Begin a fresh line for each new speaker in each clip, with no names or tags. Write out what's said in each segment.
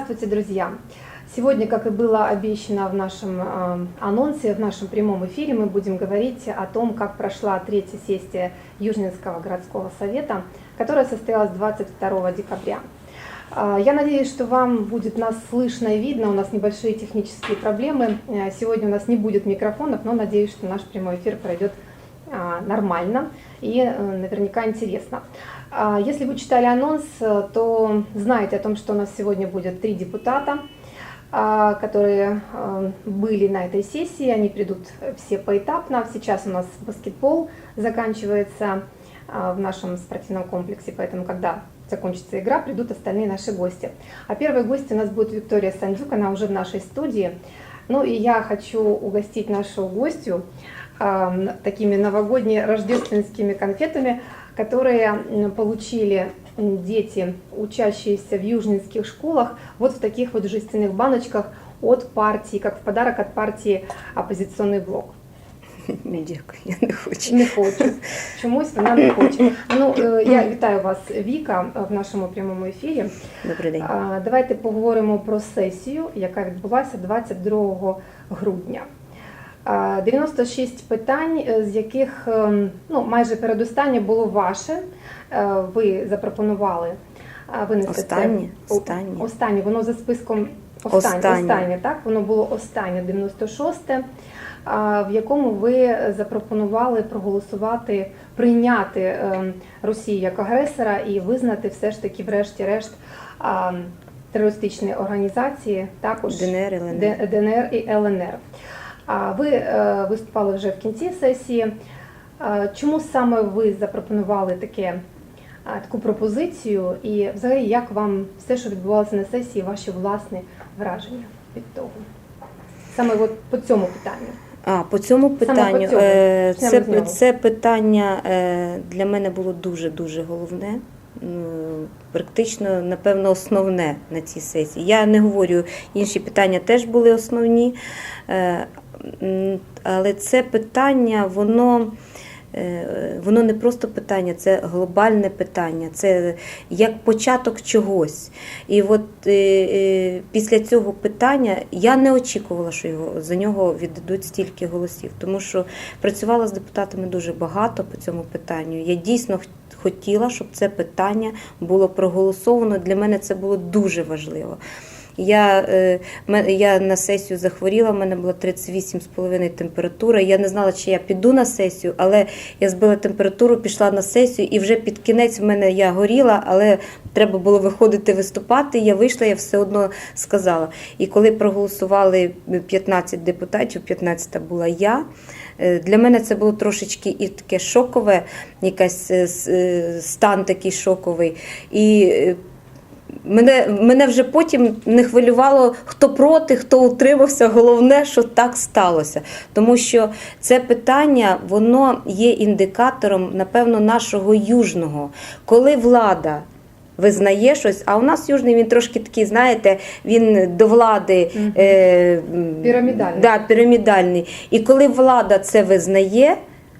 Здравствуйте, друзья! Сегодня, как и было обещано в нашем э, анонсе, в нашем прямом эфире, мы будем говорить о том, как прошла третья сессия Южнинского городского совета, которая состоялась 22 декабря. Э, Я надеюсь, что вам будет нас слышно и видно. У нас небольшие технические проблемы. Э, Сегодня у нас не будет микрофонов, но надеюсь, что наш прямой эфир пройдет нормально и э, наверняка интересно. А, Если вы читали анонс, э, то знаете о том, что у нас сегодня будет три депутата, а, которые э, были на этой сессии. Они придут все поэтапно. Сейчас у нас баскетбол заканчивается а, в нашем спортивном комплексе, поэтому когда закончится игра, придут остальные наши гости. А первой гостью у нас будет Виктория Сандюк, она уже в нашей студии. Ну и я хочу угостить нашу гостью такими новогодними рождественскими конфетами, которые м, получили м, дети, учащиеся в южнинских школах, вот в таких вот жестяных баночках от партии, как в подарок от партии «Оппозиционный блок».
Ні, дякую, я не хочу.
Не хочу. Чомусь вона не хоче. Ну, е, я вітаю вас, Віка, в нашому прямому ефірі.
Добрий день.
А, Давайте поговоримо про сесію, яка відбулася 22 грудня. А, 96 питань, е, з яких ем, ну, майже передостаннє було ваше. Е, Ви запропонували винести
Останнє?
це.
Останнє.
Останнє. Воно за списком останнє.
Останнє.
останнє так? Воно було останнє 96-те, в якому ви запропонували проголосувати, прийняти ем, Росію як агресора і визнати все ж таки, врешті-решт, а, терористичні організації, також
ДНР, ЛНР.
ДНР і ЛНР. Ви е, виступали вже в кінці сесії. Чому саме ви запропонували таке, таку пропозицію? І взагалі, як вам все, що відбувалося на сесії, ваші власні враження від того? Саме от по цьому питанню.
А по цьому питанню
цьому.
е, це, це питання е, для мене було дуже дуже головне. Практично, напевно, основне на цій сесії. Я не говорю, інші питання теж були основні, е, але це питання, воно. е, Воно не просто питання, це глобальне питання, це як початок чогось. І от е, е, після цього питання я не очікувала, що його за нього віддадуть стільки голосів, тому що працювала з депутатами дуже багато по цьому питанню. Я дійсно хотіла, щоб це питання було проголосовано. Для мене це було дуже важливо. Я, е, я на сесію захворіла, в мене була 38,5 температура. Я не знала, чи я піду на сесію, але я збила температуру, пішла на сесію, і вже під кінець в мене я горіла, але треба було виходити виступати. Я вийшла, я все одно сказала. І коли проголосували 15 депутатів, 15 була я. е, Для мене це було трошечки і таке шокове, якась е, стан такий шоковий. І Мене, мене вже потім не хвилювало, хто проти, хто утримався. Головне, що так сталося. Тому що це питання воно є індикатором, напевно, нашого южного. Коли влада визнає щось, а у нас южний він трошки такий, знаєте, він до влади
Мгм.
е,
Пірамідальний.
Да, пірамідальний. І коли влада це визнає.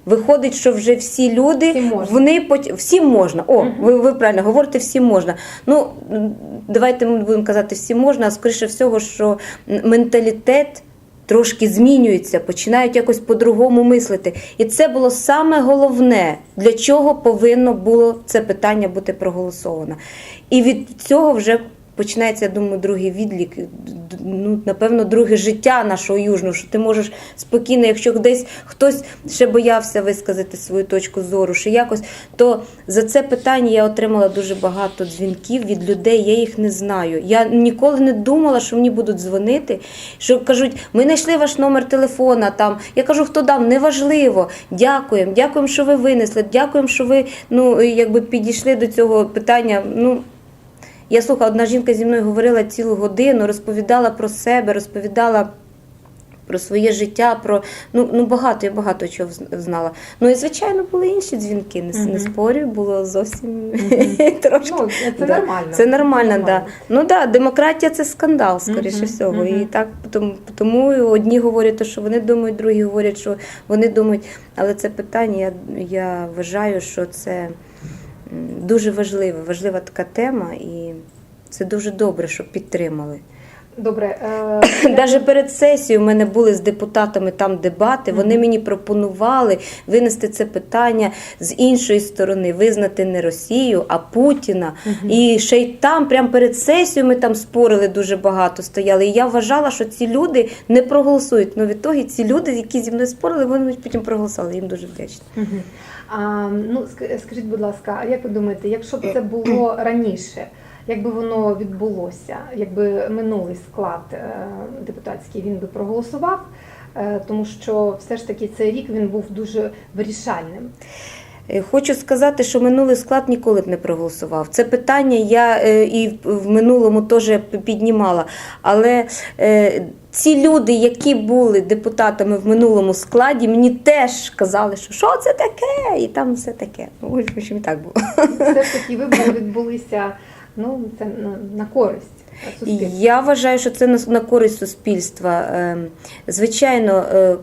Виходить, що вже всі люди
Всім можна.
вони пот- всім можна. О, ви, ви правильно говорите, всім можна. Ну давайте ми будемо казати всім можна, а скоріше всього, що менталітет трошки змінюється, починають якось по-другому мислити. І це було саме головне, для чого повинно було це питання бути проголосовано. І від цього вже. Починається, я думаю, другий відлік, ну, напевно, друге життя нашого южного, що ти можеш спокійно, якщо десь хтось ще боявся висказати свою точку зору, що якось, то за це питання я отримала дуже багато дзвінків від людей, я їх не знаю. Я ніколи не думала, що мені будуть дзвонити, що кажуть, ми знайшли ваш номер телефона. Там я кажу, хто дав, неважливо. Дякуємо, дякуємо, що ви винесли. Дякуємо, що ви ну якби підійшли до цього питання. Ну я слухала, одна жінка зі мною говорила цілу годину, розповідала про себе, розповідала. Про своє життя, про ну, ну багато, я багато чого знала. Ну і звичайно були інші дзвінки, не, с- не спорю, було зовсім трошки.
Ну, це
Да.
нормально.
Це нормально,
Нормально.
Да. Ну да, демократія це скандал, скоріше
Мгм,
всього. І так тому, тому одні говорять, те, що вони думають, другі говорять, що вони думають. Але це питання, я, я вважаю, що це дуже важливе, важлива така тема. І Це дуже добре, що підтримали.
Добре, е,
Навіть перед сесією в мене були з депутатами там дебати. Вони мені пропонували винести це питання з іншої сторони, визнати не Росію, а Путіна. І ще й там, прямо перед сесією, ми там спорили дуже багато стояли. І я вважала, що ці люди не проголосують. Ну, в ітогі ці люди, які зі мною спорили, вони потім проголосували. Їм дуже вдячна.
А, ну, скажіть, будь ласка, а як ви думаєте, якщо б це було раніше, якби воно відбулося, якби минулий склад е, депутатський він би проголосував, е, тому що все ж таки цей рік він був дуже вирішальним.
Е, Хочу сказати, що минулий склад ніколи б не проголосував. Це питання я і в- минулому теж піднімала. Але ці люди, які були депутатами в минулому складі, мені теж казали, що що це таке, і там все таке. Ну, в общем, і так було.
Все ж таки вибори відбулися ну, це на, користь суспільству.
Я вважаю, що це на, на користь суспільства. Ем, Звичайно, е,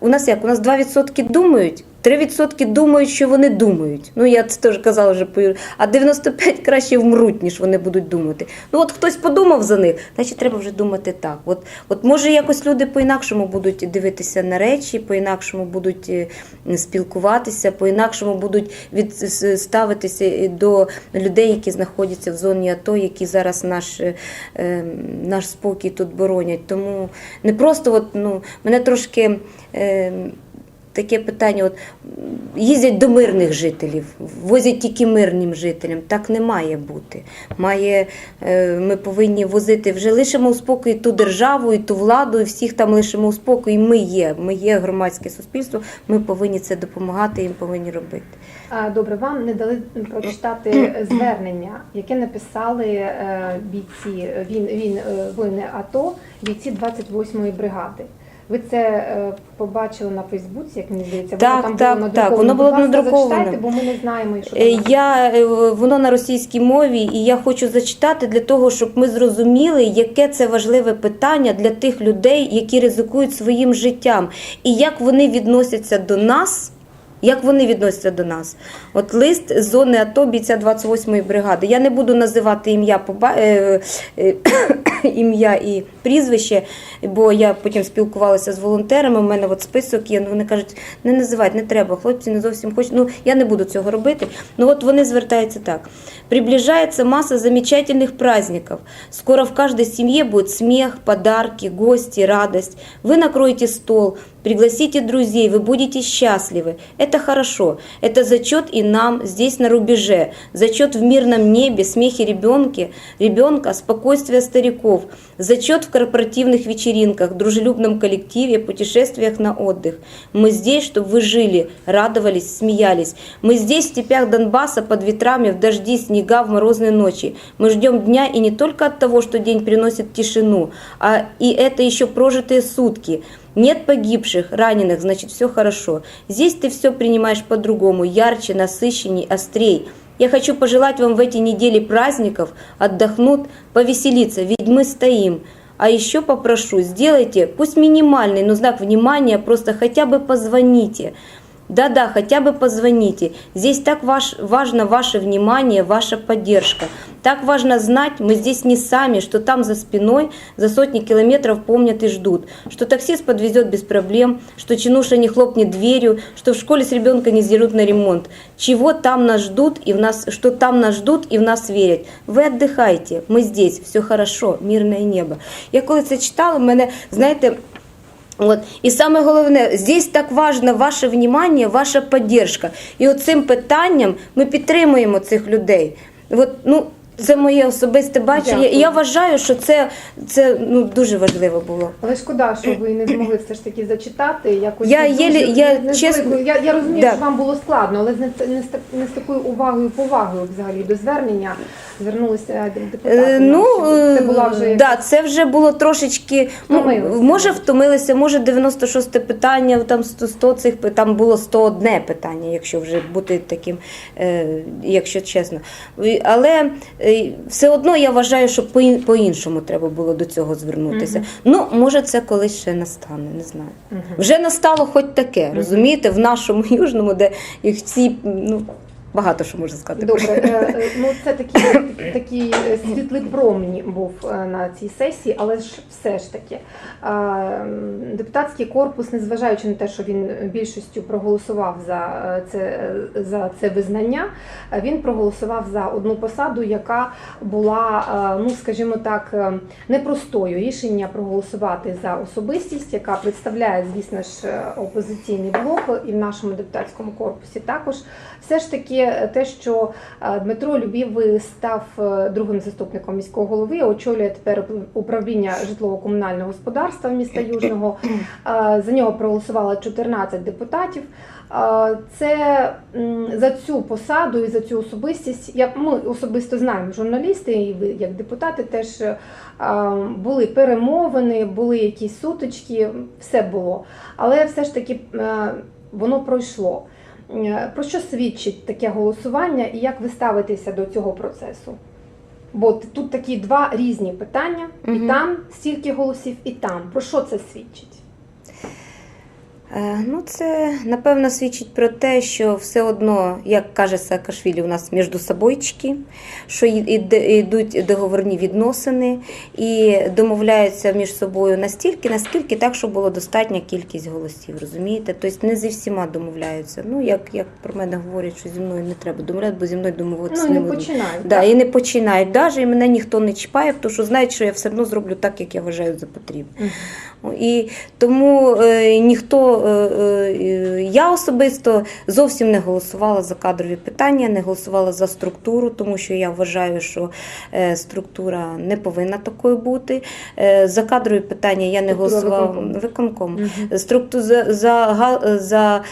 у нас як? У нас 2% думають, 3% думають, що вони думають. Ну, я це теж казала вже по а 95 краще вмруть, ніж вони будуть думати. Ну, от хтось подумав за них, значить треба вже думати так. От, от може якось люди по-інакшому будуть дивитися на речі, по-інакшому будуть е, спілкуватися, по-інакшому будуть від, ставитися до людей, які знаходяться в зоні АТО, які зараз наш, е, е, наш спокій тут боронять. Тому не просто от, ну, мене трошки. Таке питання: от їздять до мирних жителів, возять тільки мирним жителям. Так не має бути. Має, е, ми повинні возити вже лишимо у спокій ту державу, і ту владу, і всіх там лишимо у спокій. Ми є. Ми є громадське суспільство. Ми повинні це допомагати, їм повинні робити.
Добре, вам не дали прочитати звернення, яке написали е, бійці він, він, е, воїни АТО, бійці 28-ї бригади. Ви це е, побачили на Фейсбуці, як мені здається,
Так,
воно
так,
там
так,
було
воно було
Будь ласка. Зачитайте, бо ми не знаємо, що
Е,
там.
Я е, воно на російській мові, і я хочу зачитати для того, щоб ми зрозуміли, яке це важливе питання для тих людей, які ризикують своїм життям, і як вони відносяться до нас. Як вони відносяться до нас? От лист з зони АТО бійця 28-ї бригади. Я не буду називати ім'я поба- е, е, ім'я і прізвище, бо я потім спілкувалася з волонтерами. У мене от список є. Ну вони кажуть, не називати, не треба. Хлопці не зовсім хочуть. Ну я не буду цього робити. Ну от вони звертаються так: приближається маса замечательных праздников. Скоро в каждой семье будет смех, подарки, гости, радость. Вы накроете стол, пригласите друзей, вы будете счастливы. Это хорошо. Это зачет и нам здесь на рубеже. Зачет в мирном небе, смехе ребенке, ребенка, спокойствие стариков. Зачет в корпоративных вечеринках, дружелюбном коллективе, путешествиях на отдых. Мы здесь, чтобы вы жили, радовались, смеялись. Мы здесь, в степях Донбасса, под ветрами, в дожди, снега, в морозные ночи. Мы ждем дня и не только от того, что день приносит тишину, а и это еще прожитые сутки. Нет погибших, раненых, значит все хорошо. Здесь ты все принимаешь по-другому, ярче, насыщенней, острей. Я хочу пожелать вам в эти недели праздников отдохнуть, повеселиться, ведь мы стоим. А еще попрошу, сделайте, пусть минимальный, но знак внимания, просто хотя бы позвоните. Да-да, хотя бы позвоните. Здесь так ваш, важно ваше внимание, ваша поддержка. Так важно знать, мы здесь не сами, что там за спиной за сотни километров помнят и ждут. Что таксист подвезет без проблем, что чинуша не хлопнет дверью, что в школе с ребенка не сдерут на ремонт. Чего там нас ждут и в нас, что там нас ждут и в нас верят. Ви отдыхайте, ми здесь, все хорошо, мирне небо. Я коли це читала, мене, знаєте, От. І саме головне, здесь так важно ваше внимание, ваша поддержка. І оцим питанням ми підтримуємо цих людей. От, ну, це моє особисте бачення.
Дякую.
І я вважаю, що це, це ну, дуже важливо було.
Але шкода, що ви не змогли все ж таки зачитати. Якось
Я
дуже-
єлі- я
не
чесно-
я, я розумію,
Да.
що вам було складно, але не, не, з не з такою увагою і повагою взагалі до звернення звернулися депутати.
Е, ну,
це була вже
е, да, це вже було трошечки. Ну,
Втомилися.
може, втомилися, може 96 питання, там 100, 100 цих там було 101 питання, якщо вже бути таким, е, якщо чесно. Але е, все одно я вважаю, що по- по-іншому треба було до цього звернутися. Ну, може, це колись ще настане, не знаю.
Мгм.
Вже настало хоч таке, розумієте, в нашому южному, де їх всі, ну, багато що можу сказати.
Добре, е, е, ну це такий, такий е, світлий був на цій сесії, але ж все ж таки депутатський корпус, незважаючи на те, що він більшістю проголосував за це, за це визнання, він проголосував за одну посаду, яка була, ну скажімо так, непростою. Рішення проголосувати за особистість, яка представляє, звісно ж, опозиційний блок і в нашому депутатському корпусі також. Все ж таки, е, те, що е, Дмитро Любів став е, другим заступником міського голови, очолює тепер управління житлово-комунального господарства міста Южного. Е, За нього проголосувало 14 депутатів. Це за цю посаду і за цю особистість. Я ми особисто знаємо журналісти, і ви як депутати теж були перемовини, були якісь сутички, все було. Але все ж таки воно пройшло. Е, Про що свідчить таке голосування і як ви ставитеся до цього процесу? Бо тут такі два різні питання: і там стільки голосів, і там. Про що це свідчить?
Е, Ну, це напевно свідчить про те, що все одно, як каже Саакашвілі, у нас між собойчики, що йдуть договорні відносини і домовляються між собою настільки, наскільки так, щоб було достатня кількість голосів. Розумієте? Тобто не зі всіма домовляються. Ну, як, як про мене говорять, що зі мною не треба домовляти, бо зі мною домовитися
Ну,
не
не
можна.
починають.
Да,
так?
і не починають. Даже і мене ніхто не чіпає, тому що знають, що я все одно зроблю так, як я вважаю за потрібне. І тому е, ніхто, е, е, я особисто зовсім не голосувала за кадрові питання, не голосувала за структуру, тому що я вважаю, що структура не повинна такою бути. За кадрові питання я не
Структура
голосувала виконком.
Мгм.
Структу за, за, за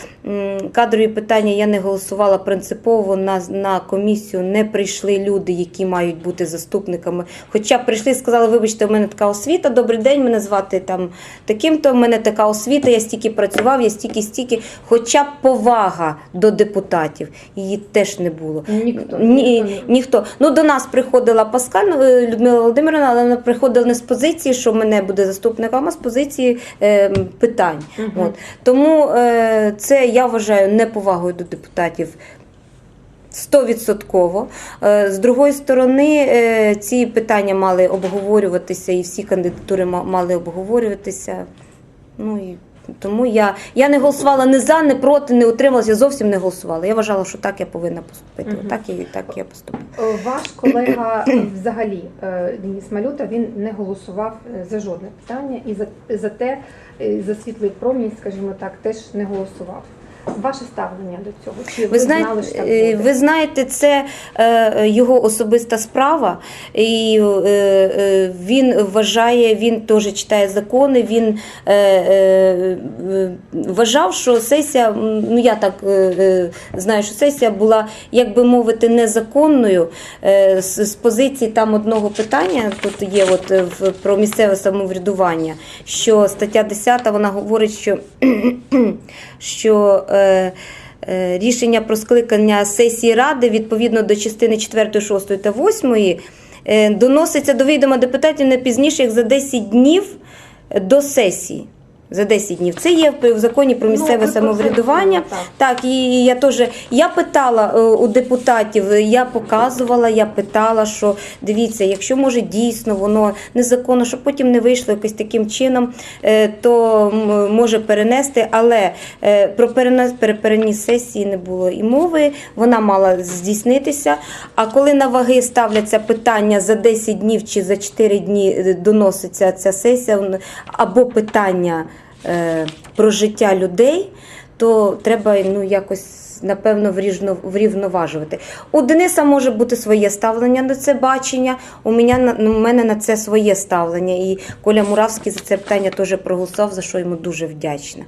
кадрові питання я не голосувала принципово. На, на комісію не прийшли люди, які мають бути заступниками. Хоча прийшли і сказали, вибачте, у мене така освіта, добрий день, мене звати там таким-то, в мене така освіта, я стільки працював, я стільки, стільки. Хоча б повага до депутатів її теж не було.
Ніхто.
Ні,
ніхто
ніхто. Ну до нас приходила Паскаль е, Людмила Володимирівна, але вона приходила не з позиції, що мене буде заступником, а з позиції е, питань.
Мгм.
От. Тому е, це я вважаю неповагою до депутатів. Стовідсотково. Е, З другої сторони, е, ці питання мали обговорюватися, і всі кандидатури ма- мали обговорюватися. Ну і тому я, я не голосувала не за, не проти, не утрималася, я зовсім не голосувала. Я вважала, що так я повинна поступити.
Мгм.
Так, і так я поступила.
Е, Ваш колега взагалі Денис Малюта він не голосував за жодне питання і за, за те, за світлий промінь, скажімо так, теж не голосував. Ваше ставлення до цього? Чи ви,
Ви
знали, що так
е,
буде?
ви знаєте, це е, його особиста справа, і е, е, він вважає, він теж читає закони. Він е, е, вважав, що сесія, ну я так е, е, знаю, що сесія була, як би мовити, незаконною е, з, з позиції там одного питання. Тут є от е, в про місцеве самоврядування, що стаття 10 вона говорить, що, що рішення про скликання сесії ради відповідно до частини 4, 6 та 8 е, доноситься до відома депутатів не пізніше як за 10 днів до сесії. За 10 днів. Це є в законі про
Ну,
місцеве
це
самоврядування.
так.
Так, і я теж я питала е, у депутатів, я показувала, я питала, що дивіться, якщо може дійсно воно незаконно, щоб потім не вийшло якось таким чином, е, то може перенести. Але е, про перенес пере- переніс сесії не було і мови. Вона мала здійснитися. А коли на ваги ставляться питання за 10 днів чи за 4 дні доноситься ця сесія, або питання про життя людей, то треба ну якось. Напевно, врівноважувати. У Дениса може бути своє ставлення на це бачення. У мене, на- ну, у мене на це своє ставлення. І Коля Муравський за це питання теж проголосував, за що йому дуже вдячна.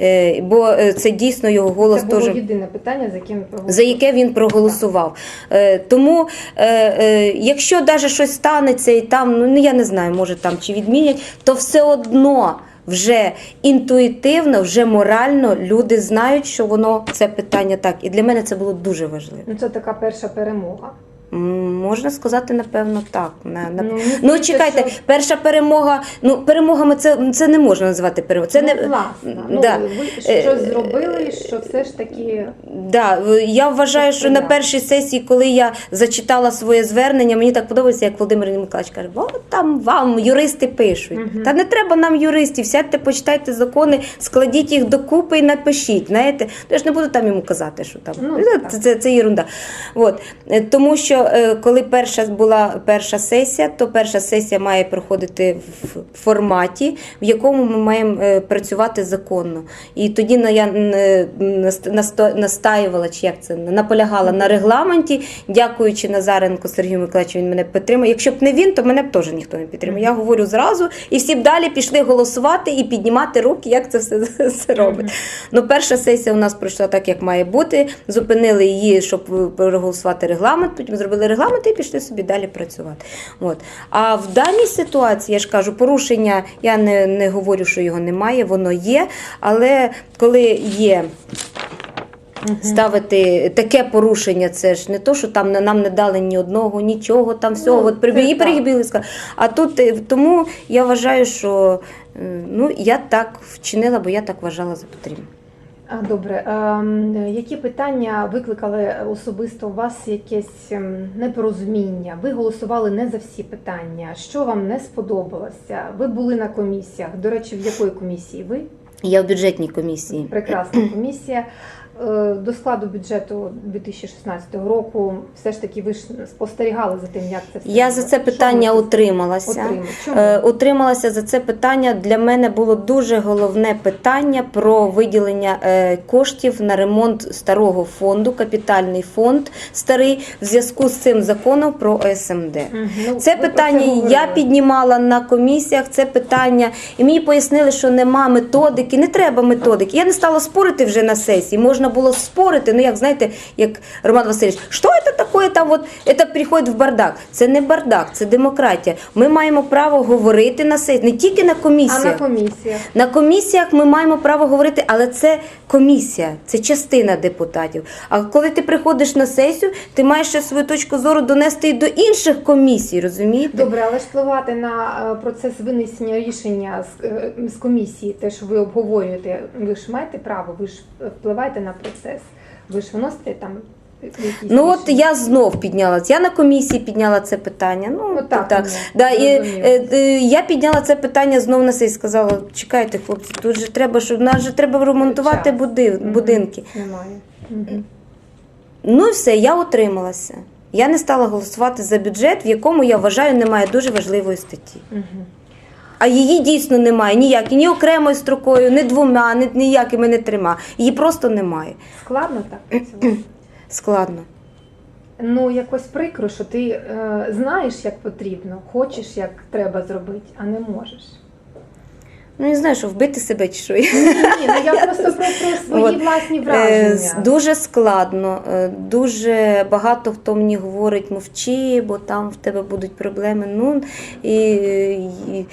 Е, бо е, це дійсно його голос
Це було
теж
єдине питання, за яким ви
за яке він проголосував. Е, тому, е, е, якщо навіть щось станеться і там, ну я не знаю, може там чи відмінять, то все одно. Вже інтуїтивно, вже морально люди знають, що воно це питання так. І для мене це було дуже важливо.
Ну, це така перша перемога.
Можна сказати, напевно, так. На, на...
Ну,
Ну, чекайте,
що-
перша перемога. Ну, перемогами це, це не можна називати перемогою. Це
ну,
не
власне, ну, ви
Е,
щось зробили, що все ж таки
Да, е, я вважаю, що на першій сесії, коли я зачитала своє звернення, мені так подобається, як Володимир Миколаївич каже, от там вам юристи пишуть.
Мгм.
Та не треба нам юристів, сядьте, почитайте закони, складіть їх докупи і напишіть. Знаєте, я ж не буду там йому казати, що там
Ну,
це, це, це ерунда. От. Е, Тому що е, коли перша була перша сесія, то перша сесія має проходити в форматі, в якому ми маємо е, працювати законно. І тоді я е, настаювала, чи як це наполягала на регламенті, дякуючи Назаренко Сергію Миколаївичу, він мене підтримав. Якщо б не він, то мене б теж ніхто не підтримав. Я говорю зразу, і всі б далі пішли голосувати і піднімати руки, як це все, все робить. Ну, перша сесія у нас пройшла так, як має бути. Зупинили її, щоб проголосувати регламент. Потім зробили регламент і пішли собі далі працювати. От. А в даній ситуації, я ж кажу, порушення, я не, не говорю, що його немає, воно є. Але коли є ставити таке порушення, це ж не то, що там нам не дали ні одного, нічого, там всього.
Ну,
От прибіг
це
перегибили. А тут е, тому я вважаю, що е, ну, я так вчинила, бо я так вважала за потрібне.
Добре, Ем, які питання викликали особисто у вас якесь ем, непорозуміння? Ви голосували не за всі питання. Що вам не сподобалося? Ви були на комісіях. До речі, в якої комісії ви?
Я в бюджетній комісії.
Прекрасна комісія. Е, До складу бюджету 2016 року все ж таки ви ж спостерігали за тим, як це все.
Я за це питання
ви
утрималася.
Чому?
Е, Утрималася за це питання. Для мене було дуже головне питання про виділення е, коштів на ремонт старого фонду, капітальний фонд старий, в зв'язку з цим законом про ОСМД.
Мгм. Ну,
Це питання я піднімала на комісіях. Це питання, і мені пояснили, що нема методики, не треба методики. Я не стала спорити вже на сесії. Можна було спорити. Ну як знаєте, як Роман Васильович, що це таке? Там от це приходить в бардак. Це не бардак, це демократія. Ми маємо право говорити на сесії, не тільки на
А на
комісіях.
комісіях?
На комісіях ми маємо право говорити, але це комісія, це частина депутатів. А коли ти приходиш на сесію, ти маєш ще свою точку зору донести і до інших комісій, розумієте?
Добре, але ж впливати на е, процес винесення рішення з, е, з комісії, те, що ви обговорюєте, ви ж маєте право, ви ж впливаєте на процес, ви ж виносите там
Ну от я знов підняла. Я на комісії підняла це питання. Ну
Ну, так,
так. Да, і, е, е, я підняла це питання знов на сесії. Сказала, чекайте, хлопці, тут же треба, щоб нас же треба ремонтувати
Час.
буди, будинки.
Немає. Мгм.
Ну і все, я утрималася. Я не стала голосувати за бюджет, в якому я вважаю немає дуже важливої статті.
Мгм.
А її дійсно немає ніякі, ні окремою строкою, ні двома, ні ніякими не трьома. Її просто немає.
Складно так працювати?
Складно.
Ну, якось прикро, що ти е, знаєш, як потрібно, хочеш, як треба зробити, а не можеш.
Ну не знаю, що вбити себе чи що.
Ні, ні, ну я просто про, про свої
От.
власні
Е,
враження.
з- Дуже складно. е, Дуже багато хто мені говорить, мовчи, бо там в тебе будуть проблеми. Ну і, і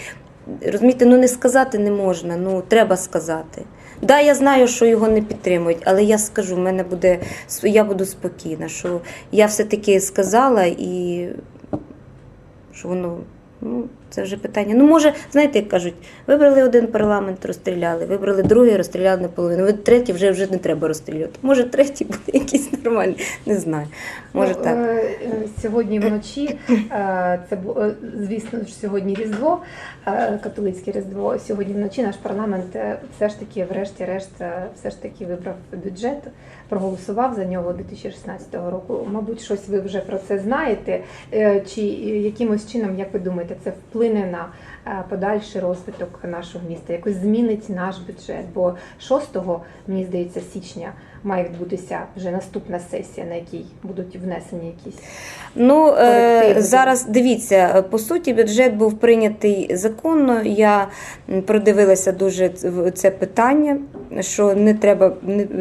розумієте, ну не сказати не можна, ну треба сказати. Да, я знаю, що його не підтримують, але я скажу, в мене буде я буду спокійна, що я все-таки сказала і що воно. Ну, це вже питання. Ну, може, знаєте, як кажуть, вибрали один парламент, розстріляли, вибрали другий, розстріляли наполовину. Ви третій вже вже не треба розстрілювати. Може, третій буде якийсь нормальний, не знаю. Може
Ну,
так.
е, Сьогодні вночі, е, це бу- е, звісно ж сьогодні Різдво, католицьке Різдво. Сьогодні вночі наш парламент все ж таки, врешті-решт, все ж таки вибрав бюджет, проголосував за нього 2016 року. Мабуть, щось ви вже про це знаєте. Чи якимось чином, як ви думаєте, це вплине на е, подальший розвиток нашого міста? Якось змінить наш бюджет? Бо 6, мені здається, січня має відбутися вже наступна сесія, на якій будуть внесені якісь.
Ну е, зараз дивіться, по суті, бюджет був прийнятий законно. Я продивилася дуже це питання, що не треба,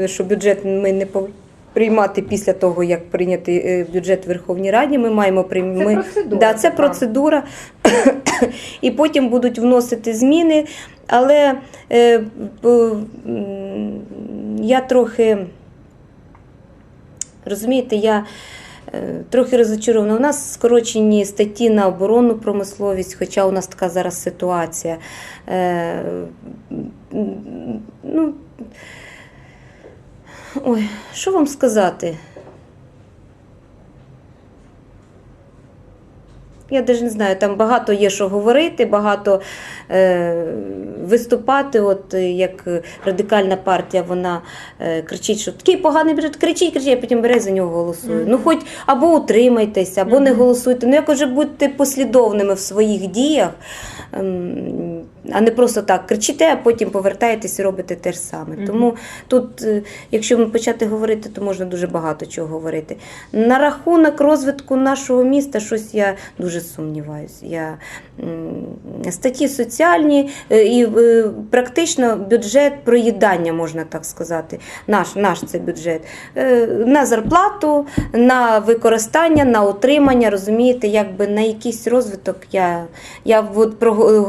що бюджет ми не повинні приймати після того, як прийнятий е, бюджет в Верховній Раді. Ми маємо
Це
приймати.
процедура.
Да, це процедура, і потім будуть вносити зміни. Але е, я трохи розумієте, я Е, Трохи розочарована. У нас скорочені статті на оборонну промисловість, хоча у нас така зараз ситуація. Е, Ну, ой, що вам сказати? Я навіть не знаю, там багато є що говорити, багато е, виступати. От е, як радикальна партія, вона е, кричить, що такий поганий бюджет, кричить, кричить, а потім бере за нього голосує.
Мгм.
Ну, хоч або утримайтесь, або не голосуйте. Ну, як уже будьте послідовними в своїх діях, ем, а не просто так кричите, а потім повертаєтесь і робите те ж саме.
Мгм.
Тому тут, е, якщо ми почати говорити, то можна дуже багато чого говорити. На рахунок розвитку нашого міста, щось я дуже сумніваюся. Я статті соціальні е, і е, практично бюджет проїдання, можна так сказати. Наш, наш це бюджет. На зарплату, на використання, на утримання, розумієте, якби на якийсь розвиток я, я от про г-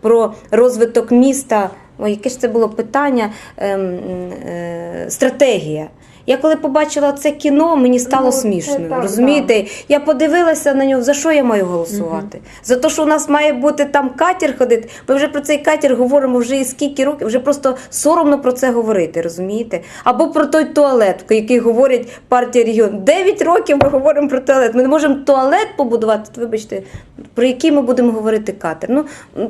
про розвиток міста. Ой, яке ж це було питання? Ем, е, стратегія. Я коли побачила це кіно, мені стало
Ну,
смішно.
так,
розумієте? Я подивилася на нього, за що я маю голосувати? За те, що у нас має бути там катер ходити. Ми вже про цей катер говоримо вже і скільки років, вже просто соромно про це говорити, розумієте? Або про той туалет, про який говорять партія регіон. Дев'ять років ми говоримо про туалет. Ми не можемо туалет побудувати. Вибачте, про який ми будемо говорити катер. Ну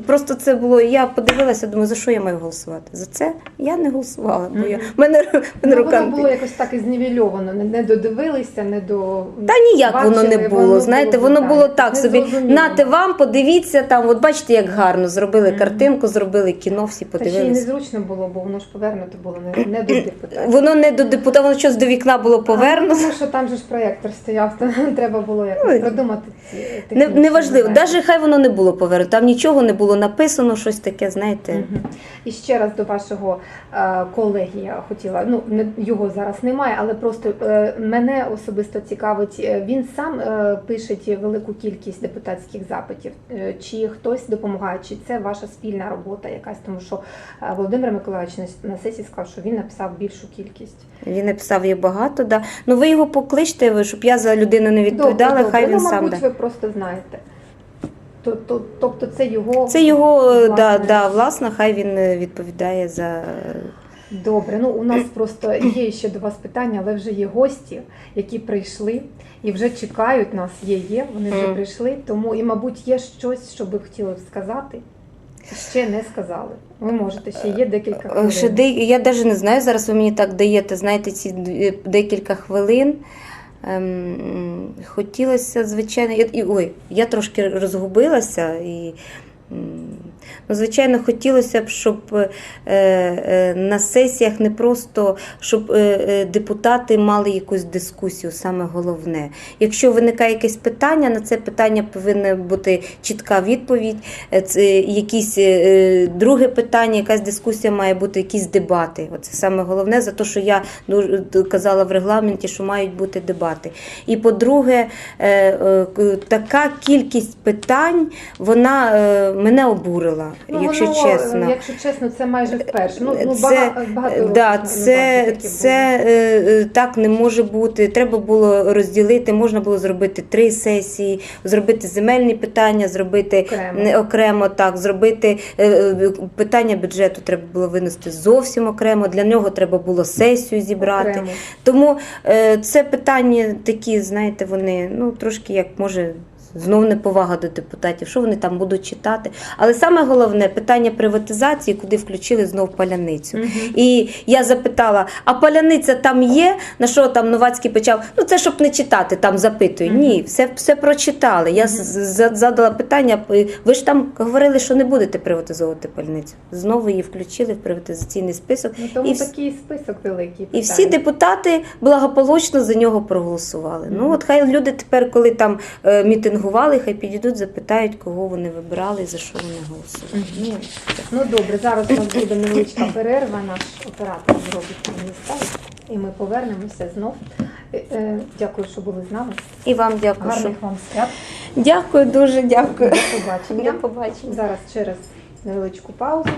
просто це було. Я подивилася, думаю, за що я маю голосувати? За це я не голосувала, бо я мене, мене
Ну,
рука.
воно було якось так і знівельовано, не, не додивилися, не до
Та ніяк воно не
бачили,
було. Знаєте, воно
да,
було так собі. Нате вам, подивіться там. От бачите, як гарно зробили
Мгм.
картинку, зробили кіно, всі
Та ще й незручно було, бо воно ж повернуто було не, не до депутатів.
Воно не до депутата, воно щось до вікна було повернуто.
А, Тому що там же ж проєктор стояв, то треба було якось
Ой.
продумати ці
Не, неважливо. Навіть хай воно не було повернуто. Там нічого не було написано, щось таке, знаєте.
Мгм. І ще раз до вашого е, колеги я хотіла. Ну не його зараз немає, але просто е, мене особисто цікавить. е, Він сам е, пише велику кількість депутатських запитів, е, чи хтось допомагає, чи це ваша спільна робота якась, тому що е, Володимир Миколаївич на, на сесії сказав, що він написав більшу кількість.
Він написав її багато, да. Ну ви його покличте, щоб я за людину не відповідала,
Добре,
хай
добре.
він
ну,
сам.
мабуть,
Да.
ви просто знаєте. То- то- Тобто це його
Це його, е, да, да, власне, хай він е, відповідає за
Добре, ну у нас просто є ще до вас питання, але вже є гості, які прийшли і вже чекають нас. Є, є, вони вже прийшли. Тому і, мабуть, є щось, що ви хотіли сказати. Ще не сказали. Ви можете ще є декілька
Е,
хвилин.
Ще де, я навіть не знаю, зараз ви мені так даєте, знаєте, ці декілька хвилин. Ем, хотілося, звичайно, і, ой, я трошки розгубилася і. м, Ну, звичайно, хотілося б, щоб е, е, на сесіях не просто щоб е, депутати мали якусь дискусію, саме головне. Якщо виникає якесь питання, на це питання повинна бути чітка відповідь. Якісь друге питання, якась дискусія має бути, якісь дебати. Оце саме головне за те, що я казала в регламенті, що мають бути дебати. І по-друге, така кількість питань вона мене обурила,
Ну,
якщо
воно, е,
чесно.
Якщо чесно, це майже вперше. Ну, ну
Це-
багато, багато
Да, це, це е, е, так не може бути. Треба було розділити, можна було зробити три сесії, зробити земельні питання, зробити
Окремо.
не окремо, так, зробити е, е, питання бюджету треба було винести зовсім окремо. Для нього треба було сесію зібрати.
Окремо.
Тому е, це питання такі, знаєте, вони ну трошки як може. Знов неповага до депутатів, що вони там будуть читати. Але саме головне питання приватизації, куди включили знов паляницю.
Мгм.
І я запитала: а паляниця там є? На що там Новацький почав? Ну це щоб не читати, там запитую.
Мгм.
Ні, все, все прочитали. Я з- задала питання. Ви ж там говорили, що не будете приватизовувати паляницю. Знову її включили в приватизаційний список.
Ну, тому
І
такий список великий.
і всі депутати благополучно за нього проголосували.
Мгм.
Ну от хай люди тепер, коли там е, мітингували, хай підійдуть, запитають, кого вони вибирали і за що вони голосували.
Мгм. Ну добре, зараз у нас буде невеличка перерва. Наш оператор зробить мені ставить, і ми повернемося знов. Е, е, Дякую, що були з нами.
І вам дякую. що-
Гарних вам свят.
Дякую, дуже дякую.
До побачення.
До побачення.
Зараз через невеличку паузу